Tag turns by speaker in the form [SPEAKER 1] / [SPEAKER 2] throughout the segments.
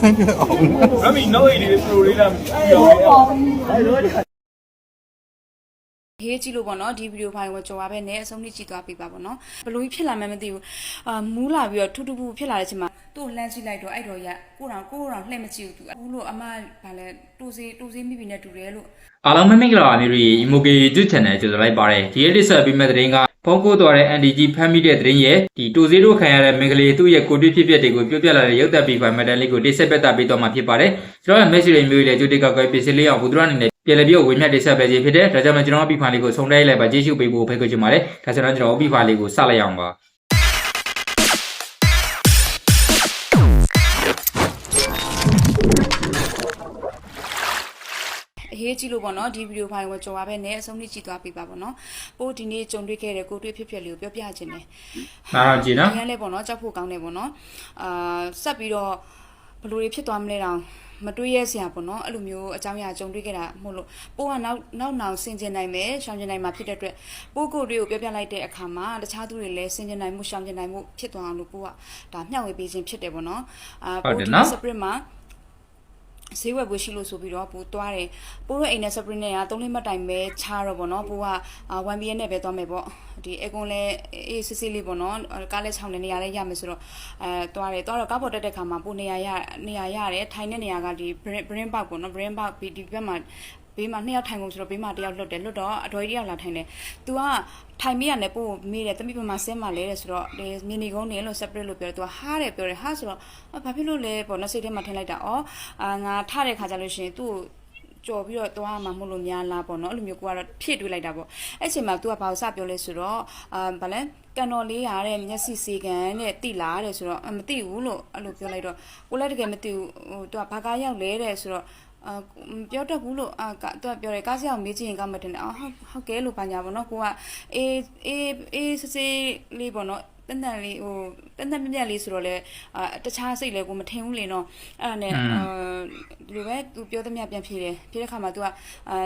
[SPEAKER 1] ဆိုင်ပြအောင်
[SPEAKER 2] မမီနောက်အိတ်လေးပရိုလေးလားပြောရအောင်
[SPEAKER 3] ဟေးကြည့်လို့ပေါ့နော်ဒီဗီဒီယိုဖိုင်ကိုကြော်ပါပဲနဲ့အဆုံးထိကြည့်သွားပေးပါပေါ့နော်ဘလို့ဖြစ်လာမှန်းမသိဘူးအာမူးလာပြီးတော့ထူထူပူဖြစ်လာတဲ့အချိန်မှာသူ့ကိုလှမ်းကြည့်လိုက်တော့အဲ့တော့ရကိုတော်ကိုတော်လှည့်မကြည့်ဘူးသူအခုလို့အမဗာလဲတူစီတူစီမိမိနဲ့တူတယ်လို့
[SPEAKER 4] အားလုံးမင်္ဂလာပါမျိုးတွေ Emoge YouTube Channel ကြိုဆိုလိုက်ပါတယ်ဒီရက်တစ်ဆက်ပြီးမဲ့သတင်းက ဖုန်းကိုသွားတဲ့ NDG ဖမ်းမိတဲ့သတင်းရဲ့ဒီတူဇီရိုခံရတဲ့မင်္ဂလေးသူ့ရဲ့ကိုတွေ့ဖြစ်ပျက်တွေကိုပြောပြလာတဲ့ရုပ်သက်ပြီးဖိုင်မတန်လေးကိုတိဆက်ပက်တာပေးတော့မှာဖြစ်ပါတယ်ကျွန်တော်ရဲ့ message တွေမျိုးတွေလည်းကြိုတိကောက်ကွယ်ပစ္စည်းလေးအောင်ဘူးသူရအနေနဲ့ပြန်လည်ပြီးဝေမျှတိဆက်ပဲခြင်းဖြစ်တဲ့ဒါကြောင့်ကျွန်တော်ပြီးဖိုင်လေးကိုဆုံးတိုက်လိုက်ပါကျေးဇူးပေးဖို့ဖိတ်ခေါ်ချင်ပါတယ်ဒါဆိုတော့ကျွန်တော်ပြီးဖိုင်လေးကိုစလိုက်အောင်ပါ
[SPEAKER 3] အဟေးကြည့်လို့ပေါ့နော်ဒီဗီဒီယိုဖိုင်ကိုကြော်ပါပဲနဲ့အဆုံးထိကြည့်သွားပေးပါပေါ့နော်ပို့ဒီနေ့ကြုံတွေ့ခဲ့တဲ့ကိုတွေ့ဖြစ်ဖြစ်လေးကိုပြောပြခြင်းတယ်
[SPEAKER 4] နားတော့ကြည့်နော်
[SPEAKER 3] အရင်လည်းပေါ့နော်ကြောက်ဖို့ကောင်းတယ်ပေါ့နော်အာဆက်ပြီးတော့ဘယ်လိုတွေဖြစ်သွားမလဲတောင်မတွေးရစရာပေါ့နော်အဲ့လိုမျိုးအကြောင်းအရာကြုံတွေ့ခဲ့တာမဟုတ်လို့ပိုးကနောက်နောက်နောင်ဆင်ကျင်နိုင်မယ်ရှောင်ကျင်နိုင်မှာဖြစ်တဲ့အတွက်ပိုးကိုယ်တွေကိုပြောပြလိုက်တဲ့အခါမှာတခြားသူတွေလည်းဆင်ကျင်နိုင်မှုရှောင်ကျင်နိုင်မှုဖြစ်သွားအောင်လို့ပိုးကဒါမျှဝေပေးခြင်းဖြစ်တယ်ပေါ့နော်အာပိုးဒီ spring မှာ ဈေးဝယ်ဖို့ရှိလို့ဆိုပြီးတော့ပိုးသွားတယ်ပိုးရဲ့အိမ်နဲ့ spring နဲ့က3လမှတ်တိုင်ပဲချားတော့ပေါ့နော်ပိုးက 1BN နဲ့ပဲသွားမယ်ပေါ့ဒီအကွန်လဲအေးစစ်စစ်လေးပေါ့နော်ကားလဲ6နေနေရာလဲရမယ်ဆိုတော့အဲသွားတယ်သွားတော့ကားပေါ်တက်တဲ့ခါမှာပိုးနေရာရနေရာရတယ်ထိုင်တဲ့နေရာကဒီ brain park ပေါ့နော် brain park ဒီဘက်မှာ ဘေးမှာနှစ်ယောက်ထိုင်ကုန်ဆိုတော့ဘေးမှာတစ်ယောက်လွတ်တယ်လွတ်တော့အတော်ကြီးတစ်ယောက်လာထိုင်တယ်။ तू ကထိုင်မိရတယ်ပို့မေးတယ်တမိပမာဆင်းမှလဲတဲ့ဆိုတော့ဒီမြင်းနေကုန်းနေလို့ separate လို့ပြောတယ်။ तू ကဟားတယ်ပြောတယ်ဟာဆိုတော့ဘာဖြစ်လို့လဲပေါ့နော်စိတ်ထဲမှာထင်လိုက်တာ။အော်အာငါထတဲ့ခါကျလို့ရှိရင် तू ကြော်ပြီးတော့သွားမှာမဟုတ်လို့များလားပေါ့နော်အဲ့လိုမျိုးကိုကတော့ဖြည့်တွေးလိုက်တာပေါ့အဲ့ချိန်မှာ तू ကဘာလို့စပြောလဲဆိုတော့အာဗာလဲကန်တော်လေးရတဲ့မျက်စိစီကန်တဲ့တိလာတဲ့ဆိုတော့မသိဘူးလို့အဲ့လိုပြောလိုက်တော့ကိုလည်းတကယ်မသိဘူးဟို तू ကဘာကားရောက်လဲတဲ့ဆိုတော့ အာပြောတတ်ဘူးလို့အာသူကပြောတယ်ကားစရာမေးချင်ရင်ကမတင်တယ်အော်ဟုတ်ဟုတ်ကဲလို့ပါညာပေါ့နော်ကိုကအေးအေးအေးစစ်စစ်လေးပေါ့နော်တန်တန်လေးဟိုတန်တန်မြက်မြက်လေးဆိုတော့လေအာတခြားစိတ်လည်းကိုမထင်ဘူးလေနော်အဲ့ဒါနဲ့အာဒီလိုပဲ तू ပြောသမျှပြန်ဖြေတယ်ဖြေတဲ့ခါမှာ तू ကအာ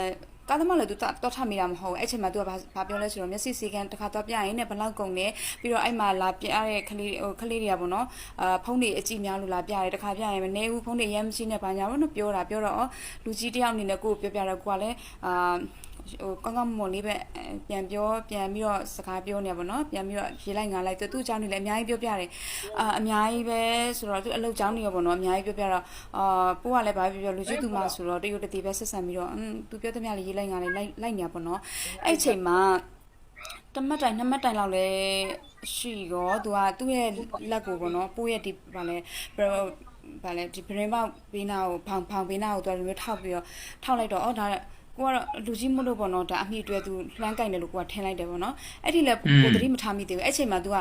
[SPEAKER 3] ကားသမားလည်း तू တော့ထမိတာမဟုတ်ဘူးအဲ့ချိန်မှာ तू ကဘာပြောလဲဆိုတော့မျက်စိစီကန်တစ်ခါတော့ပြရင်ねဘလောက်ကုန်လဲပြီးတော့အဲ့မှာလာပြရတဲ့ခလေးဟိုခလေးတွေကပေါ့နော်အာဖုန်းတွေအကြည့်များလို့လာပြရတယ်တစ်ခါပြရင်မနေဘူးဖုန်းတွေရမ်းမရှိနဲ့ဘာညာပေါ့နော်ပြောတာပြောတော့လူကြီးတယောက်အနေနဲ့ကိုကိုပြောပြတော့ကိုကလည်းအာ ဟိုကောင်းကောင်းမွန်လေးပဲပြန်ပြောပြန်ပြီးတော့စကားပြောနေပါတော့ပြန်ပြီးတော့ရေးလိုက်ငါလိုက်သူသူ့အကြောင်းတွေလည်းအများကြီးပြောပြတယ်အာအများကြီးပဲဆိုတော့သူအလုပ်ကြောင်းတွေရောပေါ့နော်အများကြီးပြောပြတော့အာပိုးကလည်းဘာပြောပြောလူကြီးသူမှဆိုတော့တရုတ်တတိပဲဆက်ဆံပြီးတော့อืมသူပြောသမျှလေးရေးလိုက်ငါလိုက်လိုက်လိုက်နေပါပေါ့နော်အဲ့အချိန်မှာတမတ်တိုင်နှစ်မတ်တိုင်လောက်လဲရှိရောသူကသူ့ရဲ့လက်ကိုပေါ့နော်ပိုးရဲ့ဒီဗာလဲဗာလဲဒီ brain ပေါက်ဘေးနာကိုဖောင်ဖောင်ဘေးနာကိုသူကမျိုးထောက်ပြီးတော့ထောက်လိုက်တော့အော်ဒါ ကိုကတော့လူကြီးမလို့ပေါ့နော်ဒါအမိတွဲသူလှမ်းကြိုက်တယ်လို့ကိုကထင်လိုက်တယ်ပေါ့နော်အဲ့ဒီလဲကိုသတိမထားမိသေးဘူးအဲ့ချိန်မှာ तू က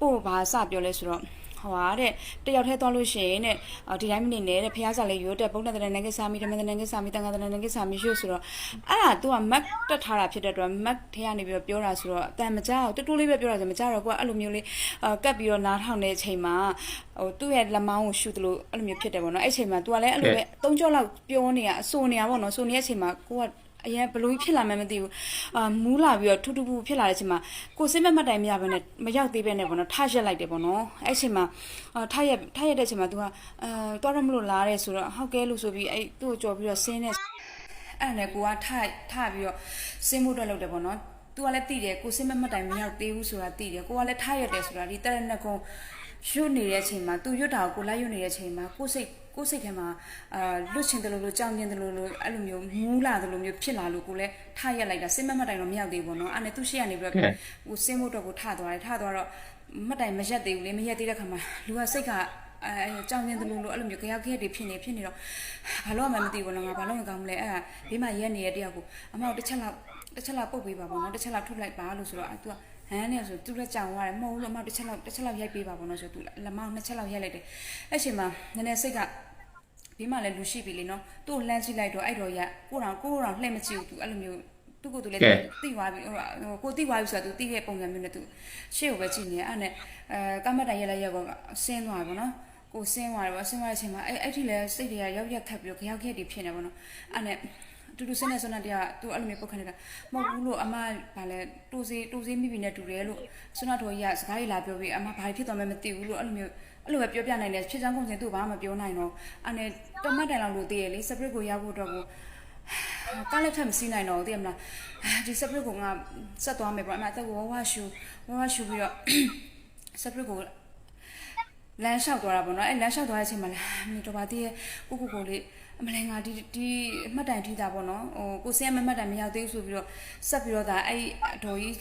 [SPEAKER 3] ပို့ဘာစပြောလဲဆိုတော့ ဟိုဟာတဲ့တယောက်တည်းသွားလို့ရှိရင်တဲ့ဒီတိုင်းမနေနဲ့တဲ့ဖះစာလေးရိုးတဲ့ဘုံနဲ့တဲ့နိုင်ငံစာမီဓမ္မတဲ့နိုင်ငံစာမီတန်ခါတဲ့နိုင်ငံစာမီရွတ်ဆိုတော့အဲ့ဒါ तू က mac တက်ထားတာဖြစ်တဲ့အတွက် mac ထဲကနေပြီးတော့ပြောတာဆိုတော့အတန်မကြောက်တူတူလေးပဲပြောတာဆိုမကြောက်တော့ကိုကအဲ့လိုမျိုးလေးကတ်ပြီးတော့နားထောင်တဲ့အချိန်မှာဟိုသူ့ရဲ့လက်မောင်းကိုရှူတယ်လို့အဲ့လိုမျိုးဖြစ်တယ်ပေါ့နော်အဲ့ချိန်မှာ तू ကလည်းအဲ့လိုပဲသုံးကြောလောက်ပြောနေရအဆိုနေရပေါ့နော်ဆိုနေတဲ့အချိန်မှာကိုက အရင်ဘလို့ဖြစ်လာမှန်းမသိဘူးအာမူးလာပြီးတော့ထူထူပူဖြစ်လာတဲ့အချိန်မှာကိုစိတ်မမတ်တိုင်မရဘဲနဲ့မရောက်သေးပဲနဲ့ပေါ့နော်ထရက်လိုက်တယ်ပေါ့နော်အဲ့အချိန်မှာအာထရက်ထရက်တဲ့အချိန်မှာ तू ကအဲတော့ရမလို့လားတဲ့ဆိုတော့ဟုတ်ကဲလို့ဆိုပြီးအဲ့သူ့ကိုကြော်ပြီးတော့ဆင်းနေအဲ့နဲ့ကိုကထထပြီးတော့ဆင်းမှုတော့လုပ်တယ်ပေါ့နော်သူကလည်းသိတယ်ကိုစိတ်မမတ်တိုင်မရောက်သေးဘူးဆိုတာသိတယ်ကိုကလည်းထရက်တယ်ဆိုတာဒီတရဏကုံ ရွတ်နေတဲ့အချိန်မှာသူရွတ်တာကိုကိုလိုက်ရွတ်နေတဲ့အချိန်မှာကိုစိတ်ကိုစိတ်ထဲမှာအာလွတ်ချင်တယ်လို့လို့ကြောင်ကျင်တယ်လို့လို့အဲ့လိုမျိုးမူးလာတယ်လို့မျိုးဖြစ်လာလို့ကိုလည်းထရက်လိုက်တာစိတ်မမတိုင်တော့မရောက်သေးဘူးပေါ့နော်အဲ့နဲ့သူရှိရနေပြီးတော့ဟိုစင်းဖို့တော့ကိုထသွားတယ်ထသွားတော့မတိုင်မရက်သေးဘူးလေမရက်သေးတဲ့ခါမှာလူကစိတ်ကအဲကြောင်ကျင်တယ်လို့လို့အဲ့လိုမျိုးကြောက်ခဲတွေဖြစ်နေဖြစ်နေတော့ဘာလို့မှမသိဘူးနော်ငါဘာလို့ရကောင်းမလဲအဲ့ဒါဘေးမှာရက်နေတဲ့တယောက်ကိုအမောက်တစ်ချက်လောက်တစ်ချက်လောက်ပုတ်ပေးပါပေါ့နော်တစ်ချက်လောက်ထုတ်လိုက်ပါလို့ဆိုတော့အဲ့သူက ဟန်းနေဆိုသူလည်းကြောင်သွားတယ်မဟုတ်ဘူးလို့အမေတစ်ချက်လောက်တစ်ချက်လောက်ရိုက်ပေးပါပေါ့နော်ဆိုသူလက်မောင်းနှစ်ချက်လောက်ရိုက်လိုက်တယ်အဲ့ချိန်မှာနည်းနည်းစိတ်ကဘေးမှာလည်းလူရှိပြီလေနော်သူ့ကိုလှမ်းကြည့်လိုက်တော့အဲ့တော့ရကိုတော်ကိုတော်လှည့်မကြည့်ဘူးသူအဲ့လိုမျိုးသူ့ကိုယ်သူလည်းသိသွားပြီဟိုကိုသိသွားပြီဆိုတော့သူသိတဲ့ပုံစံမျိုးနဲ့သူရှေ့ကိုပဲကြည့်နေအဲ့နဲ့အဲကမ္မတိုင်ရက်လိုက်ရက်ကောဆင်းသွားပြီပေါ့နော်ကိုဆင်းသွားတယ်ပေါ့ဆင်းသွားတဲ့အချိန်မှာအဲ့အဲ့ဒီလဲစိတ်တွေကရောက်ရက်ခတ်ပြီးတော့ကြောက်ခဲ့တည်ဖြစ်နေပေါ့နော်အဲ့နဲ့ တူတူစင်းနေဆွမ်းတဲ့ကသူအဲ့လိုမျိုးပုတ်ခတ်နေတာမဟုတ်ဘူးလို့အမဗာလဲတူစီတူစီမိပြီနဲ့တူတယ်လို့ဆွမ်းတော်ကြီးကစကားကြီးလာပြောပြီးအမဘာဖြစ်သွားမှမသိဘူးလို့အဲ့လိုမျိုးအဲ့လိုပဲပြောပြနိုင်တယ်ဖြစ်ချောင်းကုန်စင်သူ့ဘာမှမပြောနိုင်တော့အဲ့နဲ့တမတ်တိုင်လောက်လို့သိရလေစပရစ်ကိုရောက်ဖို့တော့ကိုကားလက်ထပ်မစီးနိုင်တော့သိရမလားဒီစပရစ်ကိုငါဆက်သွားမယ်ပေါ့အမတက်ကိုဝဝရှူဝဝရှူပြီးတော့စပရစ်ကို လမ်းလျှောက်သွားတာပေါ့နော်အဲလမ်းလျှောက်သွားတဲ့အချိန်မှာလည်းမင်းတော့ပါသေးရဲ့ကိုကိုကိုလေးအမလဲငါဒီဒီအမှတ်တိုင်ထိတာပေါ့နော်ဟိုကိုစင်းမမှတ်တိုင်မရောက်သေးဘူးဆိုပြီးတော့ဆက်ပြီးတော့ဒါအဲ့အတော်ကြီး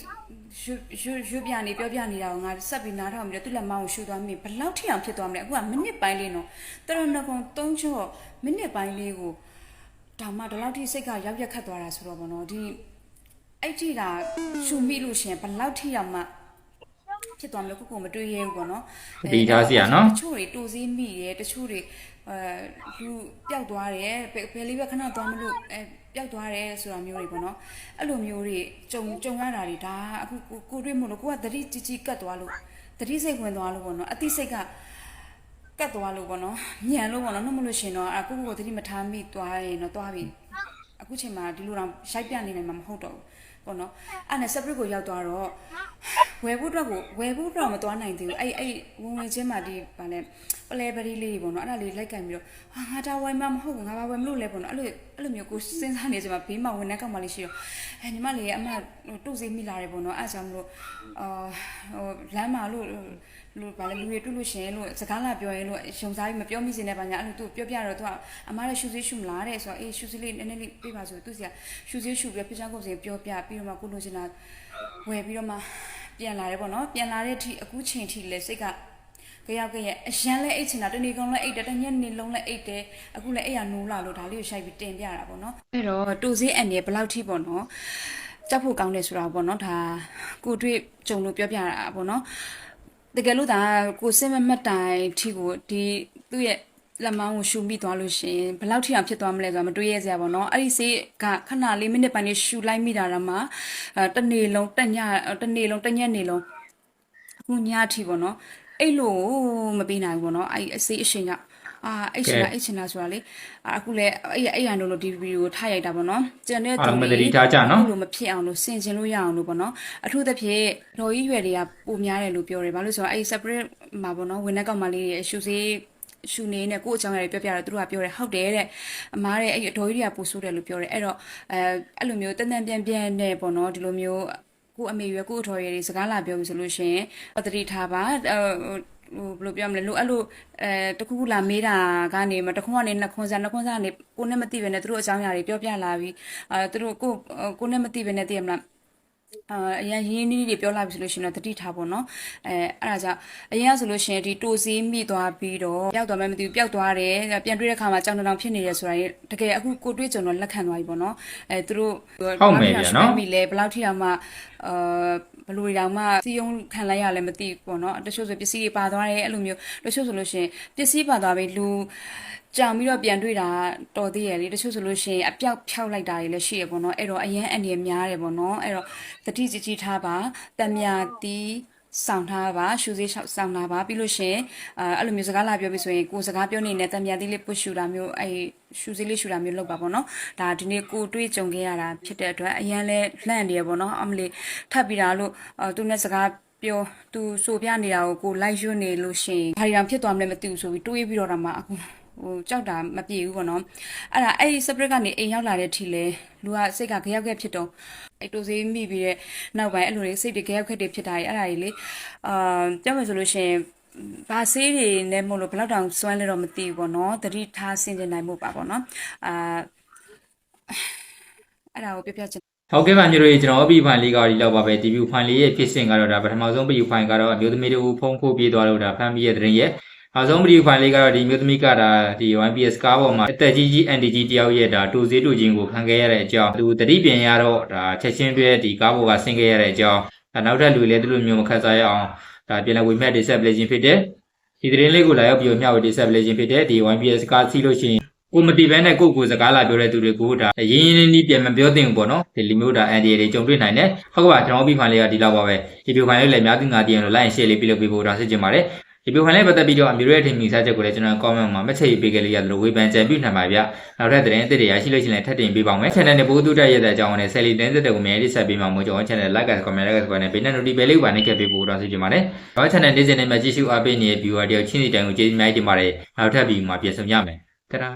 [SPEAKER 3] ရွရွရွပြနေပြောပြနေတာကိုငါဆက်ပြီးနားထောင်ပြီးတော့သူ့လက်မောင်းကိုရှူသွားမိဘယ်လောက်ထိအောင်ဖြစ်သွားမလဲအခုကမိနစ်ပိုင်းလေးနော်တရဏဂုံ၃ချော့မိနစ်ပိုင်းလေးကိုဒါမှဒီလောက်ထိစိတ်ကရောက်ရက်ခတ်သွားတာဆိုတော့ပေါ့နော်ဒီအဲ့ထိတာရှူမိလို့ရှရင်ဘယ်လောက်ထိအောင်မှ ဖြစ်သွားမလို့ကိုကိုမတွေးရဲဘူးပေါ့နော်
[SPEAKER 4] သတိထားစရာနော်
[SPEAKER 3] တချို့တွေတူစည်းမိတယ်တချို့တွေအဲလူပျောက်သွားတယ်ဘယ်ဘယ်လေးပဲခဏသွားမလို့အဲပျောက်သွားတယ်ဆိုတာမျိုးတွေပေါ့နော်အဲ့လိုမျိုးတွေကြုံကြုံရတာတွေဒါအခုကိုကိုတွေးမို့လို့ကိုကသတိကြီးကြီးကတ်သွားလို့သတိစိတ်ဝင်သွားလို့ပေါ့နော်အသိစိတ်ကကတ်သွားလို့ပေါ့နော်ညံလို့ပေါ့နော်နှုတ်မလို့ရှင်တော့အခုကိုကိုသတိမထားမိသွားရင်တော့သွားပြီအခုချိန်မှာဒီလိုတော့ရိုက်ပြနေနိုင်မှာမဟုတ်တော့ဘူးပေါ့နော်အဲ့နဲ့ separate ကိုရောက်သွားတော့ ဝယ်ဖို့အတွက်ကိုဝယ်ဖို့အတွက်မသွားနိုင်သေးဘူးအဲ့အဲ့ဝင်ဝင်ချင်းမှာဒီဗာလဲပလဲပရီလေးတွေပေါ့နော်အဲ့ဒါလေးလိုက်ကင်ပြီးတော့ဟာငါဒါဝယ်မှမဟုတ်ဘူးငါဘာဝယ်မလို့လဲပေါ့နော်အဲ့လိုအဲ့လိုမျိုးကိုစဉ်းစားနေကြမှာဘေးမှာဝင်တဲ့ကောက်မလေးရှိတော့အဲညီမလေးအမဟိုတုတ်စေးမိလာတယ်ပေါ့နော်အဲ့ကြောင့်မလို့အာဟိုလမ်းမှာလို့လို့ဗာလဲလူတွေတွေ့လို့ရှင်လို့စကားလာပြောရင်လို့ရှုံစားပြီးမပြောမိစင်တဲ့ဘာညာအဲ့လိုသူပြောပြတော့သူကအမားရဲ့ရှူစေးရှူမလားတဲ့ဆိုတော့အေးရှူစေးလေးနည်းနည်းလေးပြပါဆိုသူစီကရှူစေးရှူပြီးပြချောင်းကုန်စင်ပြောပြပြီးတော့မှကိုလိုချင်တာဝယ်ပြီးတော့မှ ပြန်လာတယ်ပေါ့နော်ပြန်လာတဲ့အထိအခုချိန်ထိလဲစိတ်ကကြရောက်ကြရဲ့အရန်လဲအိတ်ချင်တာတနေ့ကုန်လဲအိတ်တယ်တညနေလုံးလဲအိတ်တယ်အခုလဲအိတ်ရနိုးလာလို့ဒါလေးကိုရှိုက်ပြီးတင်ပြတာပေါ့နော်အဲ့တော့တူစည်းအန်ရဘယ်လောက်ထိပေါ့နော်ကြောက်ဖို့ကောင်းတယ်ဆိုတာပေါ့နော်ဒါကိုတွေ့ကြုံလို့ပြောပြတာပေါ့နော်တကယ်လို့ဒါကိုစင်မမတ်တိုင်ထီကိုဒီသူ့ရဲ့ လက်မောင်းကိုရှူမိသွားလို့ရှရင်ဘယ်လောက်ထိအောင်ဖြစ်သွားမလဲဆိုတာမတွေးရစရာပေါ့နော်အဲ့ဒီစေးကခဏလေးမိနစ်ပိုင်းလေးရှူလိုက်မိတာတော့မှအဲတစ်နေ့လုံးတစ်ညတစ်နေ့လုံးတစ်ညက်နေလုံးအခုညအထိပေါ့နော်အဲ့လိုမပေးနိုင်ဘူးပေါ့နော်အဲ့အစေးအရှင်ကအာအဲ့ရှင်ကအဲ့ရှင်လားဆိုတာလေအခုလဲအဲ့အဲ့ရန်လို့ဒီဗီဒီယိုထားရိုက်တာပေါ့နော်ကျန်တဲ့
[SPEAKER 4] အားလုံးပဲသတိထားကြနော်
[SPEAKER 3] လို့မဖြစ်အောင်လို့ဆင်ကျင်လို့ရအောင်လို့ပေါ့နော်အထူးသဖြင့်တော်ကြီးရွယ်တွေကပိုများတယ်လို့ပြောတယ်ဘာလို့လဲဆိုတော့အဲ့ separate မှာပေါ့နော်ဝင်တဲ့ကောင်မလေးတွေရှူစေး ရှူနေနဲ့ကိုယ့်အကြောင်းအရာတွေပြောပြတော့သူတို့ကပြောတယ်ဟုတ်တယ်တဲ့အမားတဲ့အဲ့အတော်ကြီးတွေကပိုဆိုးတယ်လို့ပြောတယ်အဲ့တော့အဲအဲ့လိုမျိုးတန်တန်ပြန်ပြန်နဲ့ပေါ့နော်ဒီလိုမျိုးကိုအမေရွယ်ကိုအထော်ရွယ်တွေစကားလာပြောပြီဆိုလို့ရှိရင်သတိထားပါအဲဟိုဘယ်လိုပြောမလဲလို့အဲ့လိုအဲတခုခုလာမေးတာကနေမတခုကနေနှစ်ခွန်းစားနှစ်ခွန်းစားကနေကိုနဲ့မသိပဲနဲ့သူတို့အကြောင်းအရာတွေပြောပြလာပြီးအဲသူတို့ကိုကိုနဲ့မသိပဲနဲ့သိရမလား အာအရင်ရင်းနှီးတွေပြောလာပြီဆိုလို့ရှိရင်တော့တတိထားပေါ့နော်အဲအဲ့ဒါကြောင့်အရင်ကဆိုလို့ရှိရင်ဒီတိုစီးမိသွားပြီးတော့ပျောက်သွားမှမသိဘူးပျောက်သွားတယ်ပြန်တွေ့တဲ့ခါမှာကြောင်တောင်ဖြစ်နေတယ်ဆိုတာရင်တကယ်အခုကိုတွေ့ကြုံတော့လက်ခံသွားပြီပေါ့နော်အဲသူတို့
[SPEAKER 4] ဟုတ်မယ်ဗျာနော်
[SPEAKER 3] မိလဲဘယ်လောက်ထိအောင်မှအာဘယ်လိုတောင်မှစီယုံခံလိုက်ရလဲမသိဘူးပေါ့နော်တချို့ဆိုပစ္စည်းတွေပါသွားတယ်အဲ့လိုမျိုးတချို့ဆိုလို့ရှိရင်ပစ္စည်းပါသွားပြီလူ ကြောင်ပြီးတော့ပြန်တွေ့တာတော်သေးရဲ့လေတချို့ဆိုလို့ရှိရင်အပြောက်ဖြောက်လိုက်တာတွေလည်းရှိရပေါ့နော်အဲ့တော့အရန်အန်ရများတယ်ပေါ့နော်အဲ့တော့တတိကြီးကြီးထားပါတံမြာတီးဆောင်ထားပါရှူစေးဆောင်ထားပါပြီးလို့ရှရင်အာအဲ့လိုမျိုးစကားလာပြောပြီးဆိုရင်ကိုစကားပြောနေတဲ့တံမြာတီးလေးပုတ်ရှူတာမျိုးအဲ့ရှူစေးလေးရှူတာမျိုးလုပ်ပါပေါ့နော်ဒါဒီနေ့ကိုတွေးကြုံခဲ့ရတာဖြစ်တဲ့အတွက်အရန်လဲလှန့်နေရပေါ့နော်အမလေးထပ်ပြီးတာလို့အာသူနဲ့စကားပြောသူဆိုပြနေတာကိုကိုလိုက်ရွနေလို့ရှရင်ဘာတွေတောင်ဖြစ်သွားမလဲမသိဘူးဆိုပြီးတွေးပြီးတော့တာမှအခု ဟိုကြောက်တာမပြေဘူးပေါ့နော်အဲ့ဒါအဲ့ဒီ separate ကနေအိမ်ရောက်လာတဲ့ထီလဲလူကစိတ်ကကြရောက်ခဲ့ဖြစ်တော့အဲ့တိုစေးမိပြီးတဲ့နောက်ပိုင်းအဲ့လိုလေးစိတ်တွေကြရောက်ခဲ့တွေဖြစ်တာကြီးအဲ့ဒါကြီးလေအာပြောမယ်ဆိုလို့ရှိရင်ဘာဆေးတွေနဲ့မဟုတ်လို့ဘယ်တော့တောင်စွမ်းလဲတော့မသိဘူးပေါ့နော်တတိထားဆင်ကျင်နိုင်မှုပါပေါ့နော်အာအဲ့ဒါကိုပြပြချင်
[SPEAKER 4] ဟုတ်ကဲ့ပါမျိုးတို့ကျွန်တော်အပီဖိုင်လေးကဒီလောက်ပါပဲဒီဗီဖိုင်လေးရဲ့ဖြစ်စဉ်ကတော့ဒါပထမဆုံးဗီဒီယိုဖိုင်ကတော့အမျိုးသမီးတို့ဖုန်းခိုးပြေးသွားလို့ဒါဖမ်းပြီးရဲ့တဲ့ရဲ့ နောက်ဆုံးဗီဒီယိုဖိုင်လေးကတော့ဒီအမျိုးသမီးကဒါဒီ YPS ကားပေါ်မှာအသက်ကြီးကြီး NDG တယောက်ရဲ့ဒါတူစေးတူချင်းကိုခံခဲ့ရတဲ့အကြောင်းသူတတိပြင်ရတော့ဒါချက်ချင်းပြဲဒီကားပေါ်ကဆင်းခဲ့ရတဲ့အကြောင်းဒါနောက်ထပ်လူလည်းဒီလိုမျိုးမခက်စားရအောင်ဒါပြန်လည်ဝေမျှ display ဖြစ်တဲ့ဒီသတင်းလေးကိုလာရောက်ပြီးမျှဝေ display ဖြစ်တဲ့ဒီ YPS ကားစီးလို့ရှိရင်ကိုမတီးဘဲနဲ့ကိုကိုစကားလာပြောတဲ့သူတွေကိုဒါရင်းရင်းနှီးနှီးပြန်မပြောသင့်ဘူးပေါ့နော်ဒီလူမျိုးဒါ NDA တွေကြုံတွေ့နိုင်တယ်ဟုတ်ကဲ့ပါကျွန်တော်ပြီးမှလေးကဒီလောက်ပါပဲဒီဗီဒီယိုဖိုင်လေးလည်းအများကြီးငါတည်ရင်လို့ like share လေးပြုလုပ်ပေးဖို့ဒါဆစ်ချင်ပါတယ် ဒီဗီဒီယိုဖိုင်လေးပတ်သက်ပြီးတော့အမျိုးရဲ့ထင်မြင်စားချက်ကိုလည်းကျွန်တော် comment မှာမချိတ်ပေးခဲ့လို့ရတယ်လို့ဝေဖန်ကြံပြနိုင်ပါဗျနောက်ထပ်သတင်းအသစ်တွေရရှိလို့ရှိရင်လည်းထပ်တင်ပေးပါမယ် channel နဲ့ပို့တူတက်ရတဲ့အကြောင်းနဲ့ Sally တင်းသက်တဲ့ကိုမြန်ရေးဆက်ပေးမှာမို့ကျွန်တော် channel like comment like comment နဲ့ဘေးနဲ့ notification လေးပါနေခဲ့ပေးဖို့တော့ဆီချင်ပါတယ်ကျွန်တော် channel နေ့စဉ်နဲ့မှကြည့်ရှုအားပေးနေတဲ့ viewer တယောက်ချင်းစီတိုင်းကိုကျေးဇူးအများကြီးတင်ပါတယ်နောက်ထပ်ဗီဒီယိုမှာပြန်ဆုံရမယ်တဒါ